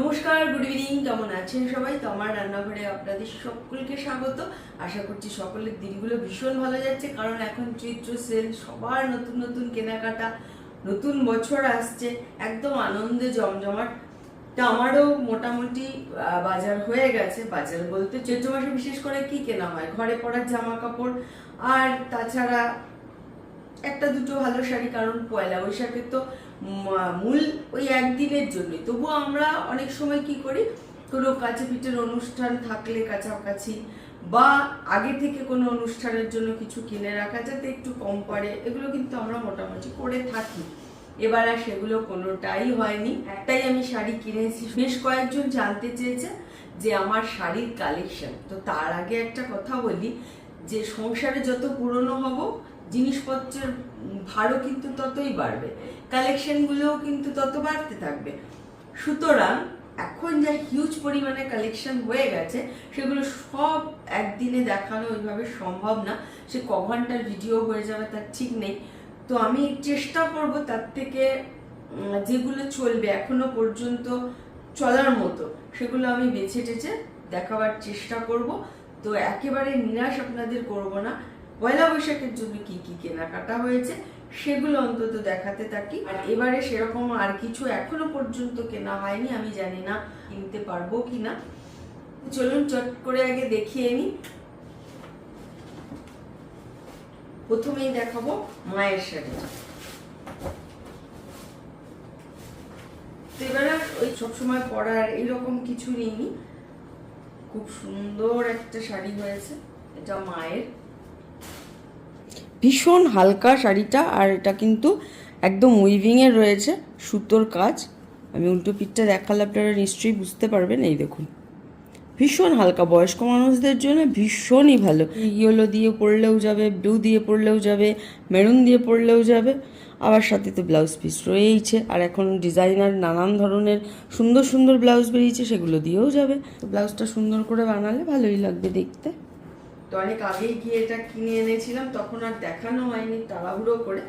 নমস্কার good evening কেমন আছেন সবাই? তো আমার রান্নাঘরে আপনাদের সকলকে স্বাগত। আশা করছি সকলের দিনগুলো ভীষণ ভালো যাচ্ছে, কারণ এখন চৈত্র সেল, সবার নতুন নতুন কেনাকাটা, নতুন বছর আসছে, একদম আনন্দে জমজমাট। তা আমারও মোটামুটি বাজার হয়ে গেছে। বাজার বলতে চৈত্র মাসে বিশেষ করে কি কেনা হয়? ঘরে পড়ার জামা কাপড় আর তাছাড়া একটা দুটো ভালো শাড়ি, কারণ পয়লা বৈশাখে তো মূল ওই একদিনের জন্যই। তবুও আমরা অনেক সময় কি করি, কোনো কাছে পিঠের অনুষ্ঠান থাকলে কাছাকাছি বা আগে থেকে কোনো অনুষ্ঠানের জন্য কিছু কিনে রাখা, যাতে একটু কম পড়ে, এগুলো কিন্তু আমরা মোটামুটি করে থাকি। এবার আর সেগুলো কোনোটাই হয়নি। একটাই আমি শাড়ি কিনেছি। বেশ কয়েকজন জানতে চেয়েছে যে আমার শাড়ির কালেকশন তো তার আগে একটা কথা বলি, যে সংসারে যত পুরনো হব জিনিসপত্রের ভারও কিন্তু ততই বাড়বে কালেকশনগুলোও কিন্তু তত বাড়তে থাকবে। সুতরাং এখন যা হিউজ পরিমাণে কালেকশন হয়ে গেছে, সেগুলো সব একদিনে দেখানো ওইভাবে সম্ভব না। সে ক ঘণ্টার ভিডিও হয়ে যাবে, তার ঠিক নেই। তো আমি চেষ্টা করব তার থেকে যেগুলো চলবে এখনও পর্যন্ত চলার মতো, সেগুলো আমি বেছে টেছে দেখাবার চেষ্টা করব। তো একেবারে নিরাশ আপনাদের করব না। পয়লা বৈশাখের জন্য কি কি কেনাকাটা হয়েছে, সেগুলো অন্তত দেখাতে থাকি। আর এবারে সেরকম আর কিছু এখনও পর্যন্ত কেনা হয়নি, আমি জানি না কিনতে পারব কিনা। চলুন চট করে আগে দেখিয়ে নিই প্রথমেই দেখাবো মায়ের শাড়ি। তো এবারে ওই সবসময় পরার এইরকম কিছু নিইনি। খুব সুন্দর একটা শাড়ি হয়েছে, এটা মায়ের। ভীষণ হালকা শাড়িটা আর এটা কিন্তু একদম উইভিংয়ের রয়েছে, সুতোর কাজ। আমি উল্টো পিঠটা দেখালে আপনারা নিশ্চয়ই বুঝতে পারবেন, এই দেখুন। ভীষণ হালকা, বয়স্ক মানুষদের জন্য ভীষণই ভালো। ইয়েলো দিয়ে পরলেও যাবে ব্লু দিয়ে পরলেও যাবে মেরুন দিয়ে পরলেও যাবে, আবার সাথে তো ব্লাউজ পিস রয়েইছে। আর এখন ডিজাইনার নানান ধরনের সুন্দর সুন্দর ব্লাউজ বেরিয়েছে, সেগুলো দিয়েও যাবে। ব্লাউজটা সুন্দর করে বানালে ভালোই লাগবে দেখতে। তো অনেক আগেই গিয়ে এটা কিনে এনেছিলাম, তখন আর দেখানো হয়নি তাড়াহুড়ো করে।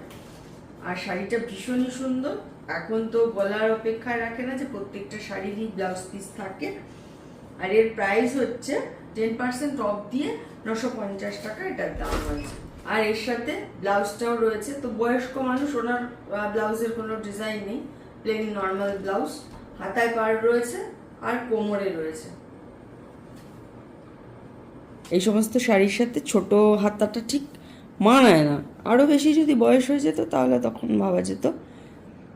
আর শাড়িটা ভীষণই সুন্দর। এখন তো বলার অপেক্ষায় রাখে না যে প্রত্যেকটা শাড়িরই ব্লাউজ পিস থাকে। আর এর প্রাইস হচ্ছে টেন পার্সেন্ট অফ দিয়ে নশো পঞ্চাশ টাকা এটার দাম হয়েছে। আর এর সাথে ব্লাউজটাও রয়েছে। তো বয়স্ক মানুষ, ওনার ব্লাউজের কোনো ডিজাইন নেই। প্লেন নর্মাল ব্লাউজ হাতায় পার রয়েছে আর কোমরে রয়েছে। এই সমস্ত শাড়ির সাথে ছোট হাতাটা ঠিক মানায় না। আরও বেশি যদি বয়স হয়ে যেত তাহলে তখন ভাবা যেত।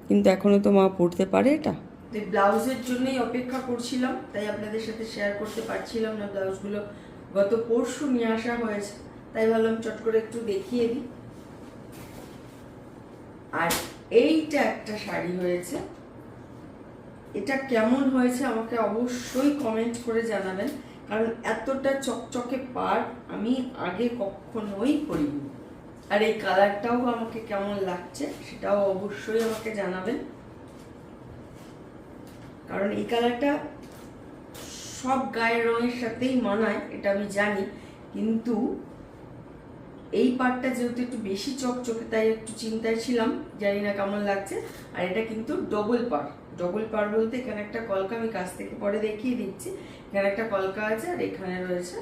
কিন্তু এখনও তো মা পড়তে পারে এটা। ব্লাউজের জন্যই অপেক্ষা করছিলাম, তাই আপনাদের সাথে শেয়ার করতে পারছিলাম না। ব্লাউজগুলো গত পরশু নিয়ে আসা হয়েছে, তাই ভাবলাম চট করে একটু দেখিয়ে দিই। আর এইটা একটা শাড়ি হয়েছে। এটা কেমন হয়েছে আমাকে অবশ্যই কমেন্ট করে জানাবেন। কারণ এতটা চকচকে পার আমি আগে কখনোই করিনি। আর এই কালারটাও আমাকে কেমন লাগছে সেটাও অবশ্যই আমাকে জানাবেন। কারণ এই কালারটা সব গায়ের রঙের সাথেই মানায়, এটা আমি জানি। কিন্তু এই পার্টটা যেহেতু একটু বেশি চকচকে, তাই একটু চিন্তায় ছিলাম, জানি না কেমন লাগছে। আর এটা কিন্তু ডবল পার ডবল পার বলতে এখানে একটা কলকা আমি কাছ থেকে পরে দেখিয়ে দিচ্ছি। এখানে একটা কলকা আছে আর এখানে রয়েছে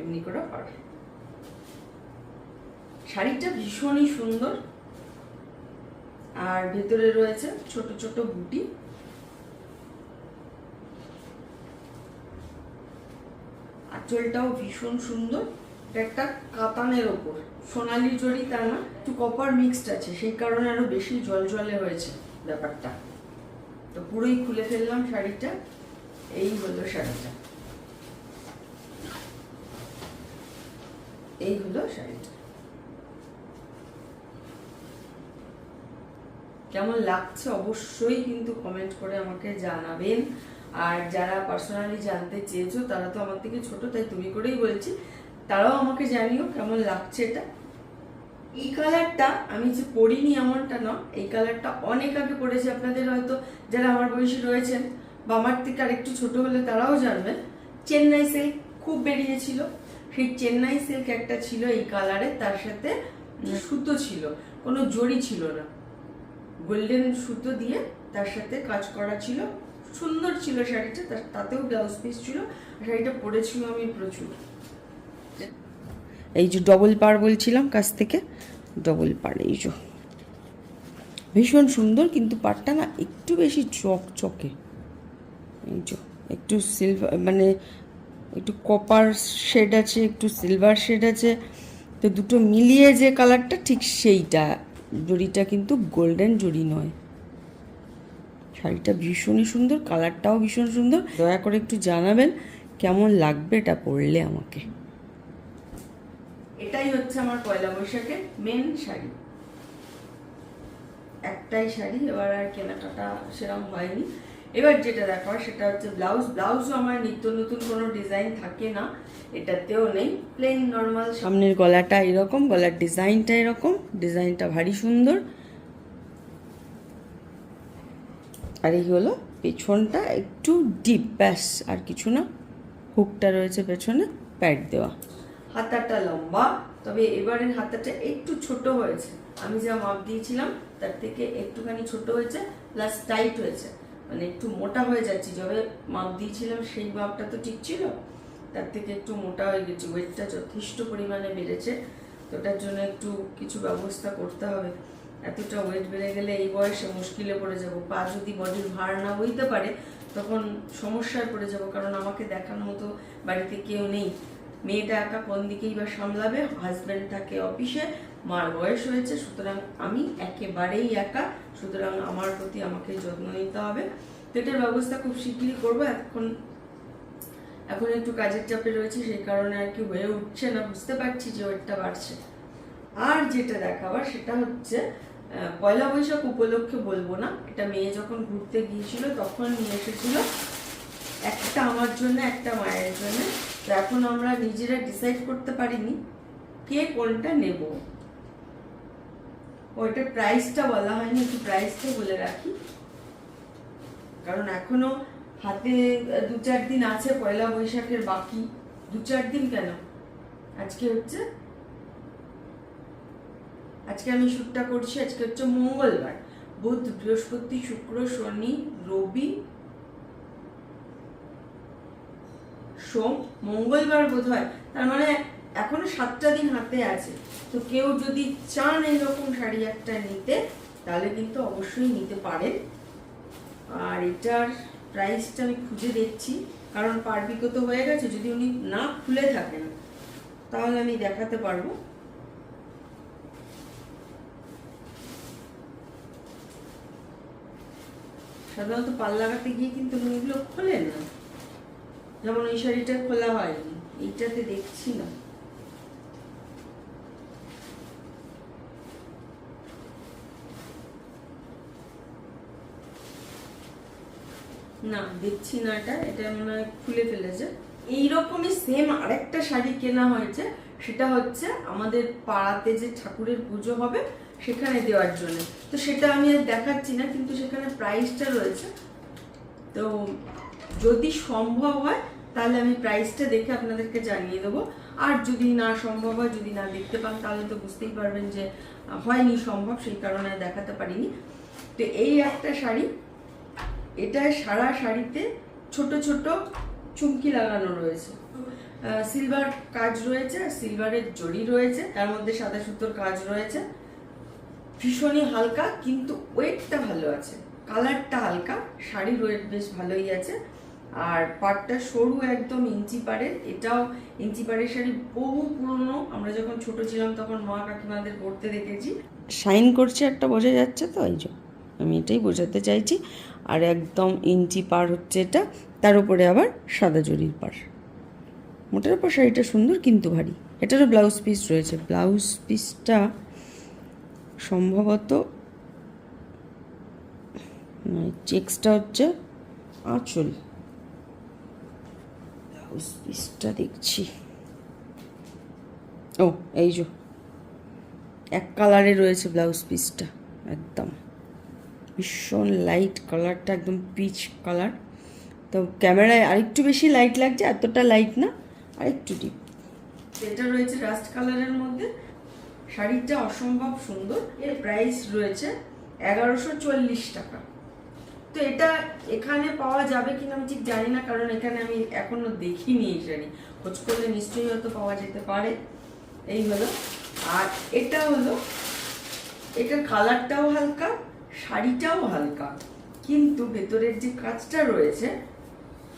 এমনি করে পার শাড়িটা ভীষণই সুন্দর। আর ভেতরে রয়েছে ছোট ছোট বুটি আঁচলটাও ভীষণ সুন্দর। একটা কাতানের ওপর। সোনালি জড়ি তা না, একটু কপার মিক্সড আছে, সেই কারণে আরও বেশি জল জলে হয়েছে ব্যাপারটা। তো পুরোই খুলে ফেললাম শাড়িটা। এই হলো শাড়িটা। এই হলো শাড়িটা। কেমন লাগছে অবশ্যই কিন্তু কমেন্ট করে আমাকে জানাবেন। আর যারা পার্সোনালি জানতে চেয়েছো, তারা তো আমার থেকে ছোট, তাই তুমি করেই বলছি। তারাও আমাকে জানিও কেমন লাগছে এটা। এই কালারটা আমি যে পরিনি এমনটা না এই কালারটা অনেক আগে পড়েছে। আপনাদের হয়তো যারা আমার বয়সী রয়েছেন বা আমার থেকে আর একটু ছোট হলে তারাও জানবেন, চেন্নাই সিল্ক খুব বেরিয়েছিল। সেই চেন্নাই সিল্ক একটা ছিল এই কালারে তার সাথে সুতো ছিল, কোনো জড়ি ছিল না। গোল্ডেন সুতো দিয়ে তার সাথে কাজ করা ছিল। সুন্দর ছিল শাড়িটা, তার- তাতেও ব্লাউজ পিস ছিল। শাড়িটা পরেছিল আমি প্রচুর। এই যে ডবল পার বলছিলাম কাছ থেকে ডবল পার, এই যে। ভীষণ সুন্দর, কিন্তু পাটটা না একটু বেশি চকচকে। এই যে, একটু সিলভার মানে একটু কপার শেড আছে, একটু সিলভার শেড আছে। তো দুটো মিলিয়ে যে কালারটা ঠিক সেইটা। জড়িটা কিন্তু গোল্ডেন জড়ি নয়। শাড়িটা ভীষণই সুন্দর কালারটাও ভীষণ সুন্দর। দয়া করে একটু জানাবেন, কেমন লাগবে এটা পরলে আমাকে? এটাই হচ্ছে আমার পয়লা বৈশাখের মেন শাড়ি। একটাই শাড়ি, এবার আর কেনাকাটা সেরকম হয়নি। এবার যেটা দেখাবার সেটা হচ্ছে ব্লাউজ। ব্লাউজও আমার নিত্য নতুন কোনো ডিজাইন থাকে না, এটাতেও নেই। প্লেন নর্মাল সামনের গলাটা এরকম, গলার ডিজাইনটা এরকম, ডিজাইনটা ভারী সুন্দর। আর এই হলো পেছনটা একটু ডিপ ব্যাস, আর কিছু না। হুকটা রয়েছে পেছনে প্যাড দেওয়া। হাতাটা লম্বা, তবে এবারের হাতাটা একটু ছোট হয়েছে। আমি যা মাপ দিয়েছিলাম, তার থেকে একটুখানি ছোট হয়েছে প্লাস টাইট হয়েছে। মানে একটু মোটা হয়ে যাচ্ছে, যবে মাপ দিয়েছিলাম সেই মাপটা তো ঠিক ছিল, তার থেকে একটু মোটা হয়ে গেছে। ওয়েটটা যথেষ্ট পরিমাণে বেড়েছে, তো ওটার জন্য একটু কিছু ব্যবস্থা করতে হবে। এতটা ওয়েট বেড়ে গেলে এই বয়সে মুশকিলে পড়ে যাব। পা যদি বডির ভার না বইতে পারে, তখন সমস্যায় পড়ে যাব, কারণ আমাকে দেখার মতো বাড়িতে কেউ নেই। মেয়েটা একা কোন দিকেই বা সামলাবে হাজব্যান্ড থাকে অফিসে মার বয়স হয়েছে, সুতরাং আমি একেবারেই একা, সুতরাং আমার প্রতি আমাকে যত্ন নিতে হবে। তো এটার ব্যবস্থা খুব শিগগিরই করব, এখন এখন একটু কাজের চাপে রয়েছে, সেই কারণে আর কি হয়ে উঠছে না, বুঝতে পারছি যে ওয়েটটা বাড়ছে। আর যেটা দেখাবার সেটা হচ্ছে পয়লা বৈশাখ উপলক্ষে বলব না, এটা মেয়ে যখন ঘুরতে গিয়েছিল, তখন নিয়ে এসেছিল একটা আমার জন্য, একটা মায়ের জন্য। তো এখন আমরা নিজেরা ডিসাইড করতে পারিনি কে কোনটা নেব। ওইটার প্রাইসটা বলা হয়নি, একটু প্রাইসটা বলে রাখি। কারণ এখনও হাতে দু চার দিন আছে, পয়লা বৈশাখের বাকি। দু চার দিন কেন? আজকে হচ্ছে আজকে আমি শ্যুটটা করছি, আজকে হচ্ছে মঙ্গলবার। বুধ, বৃহস্পতি, শুক্র, শনি, রবি সোম, মঙ্গলবার বোধ হয় তার মানে এখনও সাতটা দিন হাতে আছে। তো কেউ যদি চান এরকম শাড়ি একটা নিতে, তাহলে কিন্তু অবশ্যই নিতে পারেন। আর এটার প্রাইসটা আমি খুঁজে দেখছি, কারণ পারবিকো তো হয়ে গেছে, যদি উনি না খুলে থাকেন, তাহলে আমি দেখাতে পারব। সাধারণত পাল লাগাতে গিয়ে কিন্তু উনি এগুলো খোলেন না? যেমন ওই শাড়িটা খোলা হয়নি, এইটাতে দেখছি না। না, দেখছি না এটা এটা মনে হয় খুলে ফেলেছে। এইরকমই সেম আরেকটা শাড়ি কেনা হয়েছে, সেটা হচ্ছে আমাদের পাড়াতে যে ঠাকুরের পুজো হবে, সেখানে দেওয়ার জন্য। তো সেটা আমি আর দেখাচ্ছি না, কিন্তু সেখানে প্রাইসটা রয়েছে। তো যদি সম্ভব হয়, তাহলে আমি প্রাইসটা দেখে আপনাদেরকে জানিয়ে দেবো। আর যদি না সম্ভব হয়, যদি না দেখতে পান, তাহলে তো বুঝতেই পারবেন যে হয়নি সম্ভব, সেই কারণে দেখাতে পারিনি। তো এই একটা শাড়ি, এটা সারা শাড়িতে ছোট ছোট চুমকি লাগানো রয়েছে। সিলভার কাজ রয়েছে সিলভারের জড়ি রয়েছে। তার মধ্যে সাদা সুতোর কাজ রয়েছে। ভীষণই হালকা, কিন্তু ওয়েটটা ভালো আছে। কালারটা হালকা, শাড়ির ওয়েট বেশ ভালোই আছে। আর পাটটা সরু একদম ইঞ্চি পাড়ের এটাও ইঞ্চি পাড়ের শাড়ি বহু পুরনো। আমরা যখন ছোট ছিলাম তখন মা কাকিমাদের পরতে দেখেছি। শাইন করছে একটা, বোঝা যাচ্ছে তো? এই যে, আমি এটাই বোঝাতে চাইছি। আর একদম ইঞ্চি পার হচ্ছে এটা। তার উপরে আবার সাদা জরির পার মোটার উপর শাড়িটা সুন্দর কিন্তু ভারী। এটারও ব্লাউজ পিস রয়েছে। ব্লাউজ পিসটা সম্ভবত চেক্সটা হচ্ছে আঁচল। ব্লাউজ পিসটা দেখছি। ও, এই যে। এক কালারে রয়েছে ব্লাউজ পিসটা একদম। ভীষণ লাইট কালারটা একদম পিচ কালার তো ক্যামেরায় আরেকটু বেশি লাইট লাগছে, এতটা লাইট না, আরেকটু ডিপ এটা রয়েছে রাস্ট কালারের মধ্যে, শাড়িটা অসম্ভব সুন্দর। এর প্রাইস রয়েছে এগারোশো চল্লিশ টাকা। তো এটা এখানে পাওয়া যাবে কিনা আমি ঠিক জানি না, কারণ এখানে আমি এখনও দেখিনি এই শাড়ি খোঁজ করলে নিশ্চয়ই হয়তো পাওয়া যেতে পারে। এই হলো। আর এটা হলো, এটার কালারটাও হালকা, শাড়িটাও হালকা। কিন্তু ভেতরের যে কাজটা রয়েছে,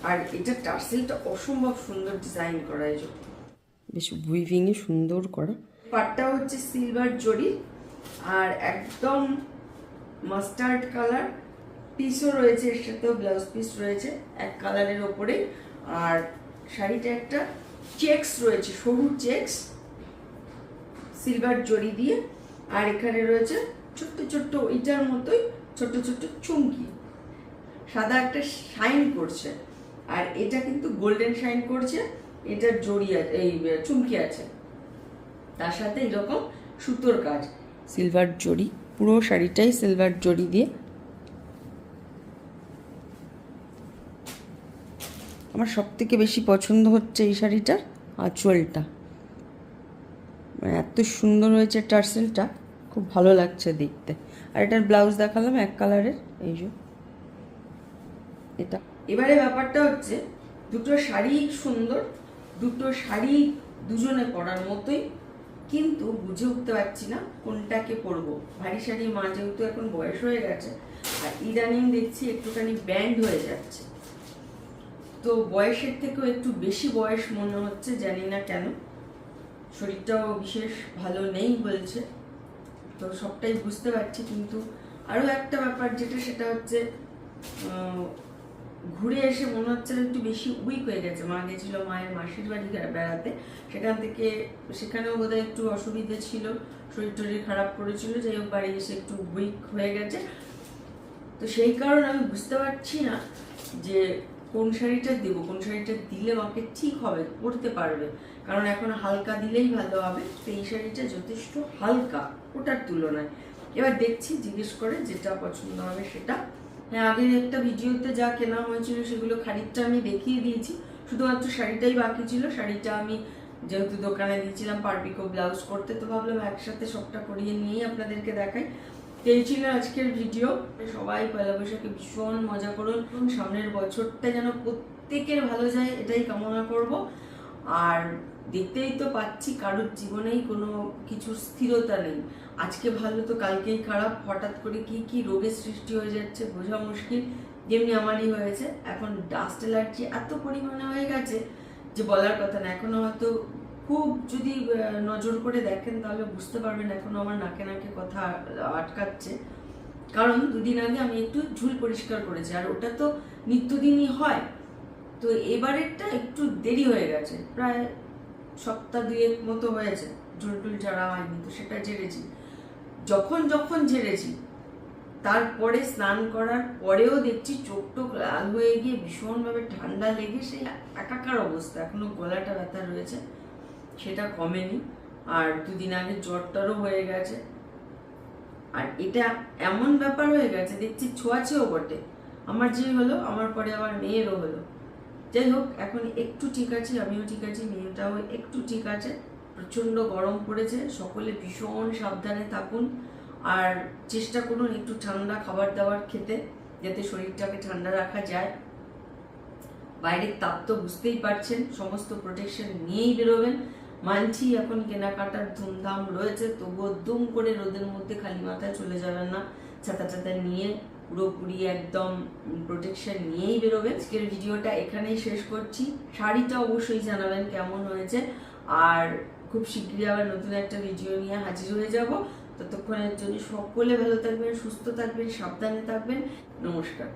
আর এটা টার্সেলটা অসম্ভব সুন্দর ডিজাইন করা এই বেশ উইভিংয়ে সুন্দর করা। পাটটা হচ্ছে সিলভার জরি আর একদম মাস্টার্ড কালার পিসও রয়েছে এর সাথেও ব্লাউজ পিস রয়েছে, এক কালারের ওপরে। আর শাড়িটা একটা চেক্স রয়েছে, সরু চেক্স সিলভার জরি দিয়ে। আর এখানে রয়েছে ছোট্ট ছোট্ট ইটার মতোই ছোট্ট ছোট্ট চুমকি। সাদা একটা শাইন করছে। আর এটা কিন্তু গোল্ডেন শাইন করছে এটার জড়ি এই চুমকি আছে। তার সাথে এরকম সুতোর কাজ। সিলভার জড়ি, পুরো শাড়িটাই সিলভার জড়ি দিয়ে আমার সব থেকে বেশি পছন্দ হচ্ছে এই শাড়িটার আঁচলটা। মানে এত সুন্দর হয়েছে টার্সেলটা, খুব ভালো লাগছে দেখতে। আর এটার ব্লাউজ দেখালাম এক কালারের, এই যে। এটা। এবারে ব্যাপারটা হচ্ছে, দুটো শাড়ি সুন্দর, দুটো শাড়ি দুজনে পরার মতোই, কিন্তু বুঝে উঠতে পারছি না কোনটাকে পরবো। ভারী শাড়ি মা যেহেতু এখন বয়স হয়ে গেছে, আর ইদানিং দেখছি একটুখানি ব্যান্ড হয়ে যাচ্ছে। তো বয়সের থেকেও একটু বেশি বয়স মনে হচ্ছে, জানি না কেন। শরীরটাও বিশেষ ভালো নেই বলছে। তো সবটাই বুঝতে পারছি, কিন্তু আরও একটা ব্যাপার যেটা, সেটা হচ্ছে ঘুরে এসে মনে হচ্ছে একটু বেশি উইক হয়ে গেছে। মা গেছিল মায়ের মাসির বাড়ি বেড়াতে। সেখান থেকে, সেখানেও বোধহয় একটু অসুবিধে ছিল, শরীর টরীর খারাপ করেছিল, যাই হোক বাড়ি এসে একটু উইক হয়ে গেছে। তো সেই কারণে আমি বুঝতে পারছি না যে কোন শাড়িটা দেবো, কোন শাড়িটা দিলে মাকে ঠিক হবে, পরতে পারবে। কারণ এখন হালকা দিলেই ভালো হবে এই শাড়িটা যথেষ্ট হালকা, ওটার তুলনায়। এবার দেখছি, জিজ্ঞেস করে যেটা পছন্দ হবে সেটা। হ্যাঁ আগের একটা ভিডিওতে যা কেনা হয়েছিল সেগুলো খানিকটা আমি দেখিয়ে দিয়েছি। শুধুমাত্র শাড়িটাই বাকি ছিল, শাড়িটা আমি যেহেতু দোকানে দিয়েছিলাম, পারপিকো ব্লাউজ করতে তো ভাবলাম একসাথে সবটা করিয়ে নিয়েই আপনাদেরকে দেখাই। এই ছিল আজকের ভিডিও। সবাই পয়লা বৈশাখে ভীষণ মজা করুন। এবং সামনের বছরটা যেন প্রত্যেকের ভালো যায়, এটাই কামনা করব। আর দেখতেই তো পাচ্ছি কারোর জীবনেই কোনো কিছুর স্থিরতা নেই। আজকে ভালো, তো কালকেই খারাপ। হঠাৎ করে কি কি রোগের সৃষ্টি হয়ে যাচ্ছে বোঝা মুশকিল। যেমনি আমারই হয়েছে। এখন ডাস্ট অ্যালার্জি এত পরিমাণে হয়ে গেছে যে বলার কথা না। এখনও হয়তো খুব যদি নজর করে দেখেন তাহলে বুঝতে পারবেন এখনও আমার নাকে নাকে কথা আটকাচ্ছে। কারণ দুদিন আগে আমি একটু ঝুল পরিষ্কার করেছি, আর ওটা তো নিত্যদিনই হয়। তো এবারেরটা একটু দেরি হয়ে গেছে, প্রায় সপ্তাহ দুয়েক মতো হয়েছে, ঝুল টুল ঝাড়া হয়নি, তো সেটা ঝেড়েছি। যখন যখন ঝেড়েছি, তারপরে স্নান করার পরেও দেখছি চোখ টোক লাল হয়ে গিয়ে ভীষণভাবে ঠান্ডা লেগে সেই একাকার অবস্থা, এখনও গলাটা ব্যথা রয়েছে। সেটা কমেনি। আর দুদিন আগে জ্বরটারও হয়ে গেছে। আর এটা এমন ব্যাপার হয়ে গেছে, দেখছি ছোঁয়াছেও বটে। আমার যে হলো, আমার পরে আমার মেয়েরও হলো। যাই হোক, এখন একটু ঠিক আছে, আমিও ঠিক আছি, মেয়েটাও একটু ঠিক আছে। প্রচণ্ড গরম পড়েছে, সকলে ভীষণ সাবধানে থাকুন। আর চেষ্টা করুন একটু ঠান্ডা খাবার দাবার খেতে, যাতে শরীরটাকে ঠান্ডা রাখা যায়। বাইরের তাপ তো বুঝতেই পারছেন, সমস্ত প্রোটেকশন নিয়েই বেরোবেন। মানছি এখন কেনাকাটার ধুমধাম রয়েছে, তবুও দুম করে রোদের মধ্যে খালি মাথায় চলে যাবেন না। ছাতা ছাতা নিয়ে পুরোপুরি একদম প্রোটেকশন নিয়েই বেরোবেন। আজকের ভিডিওটা এখানেই শেষ করছি। শাড়িটা অবশ্যই জানাবেন কেমন হয়েছে। আর খুব শীঘ্রই আবার নতুন একটা ভিডিও নিয়ে হাজির হয়ে যাব। ততক্ষণের জন্য সকলে ভালো থাকবেন, সুস্থ থাকবেন, সাবধানে থাকবেন। নমস্কার।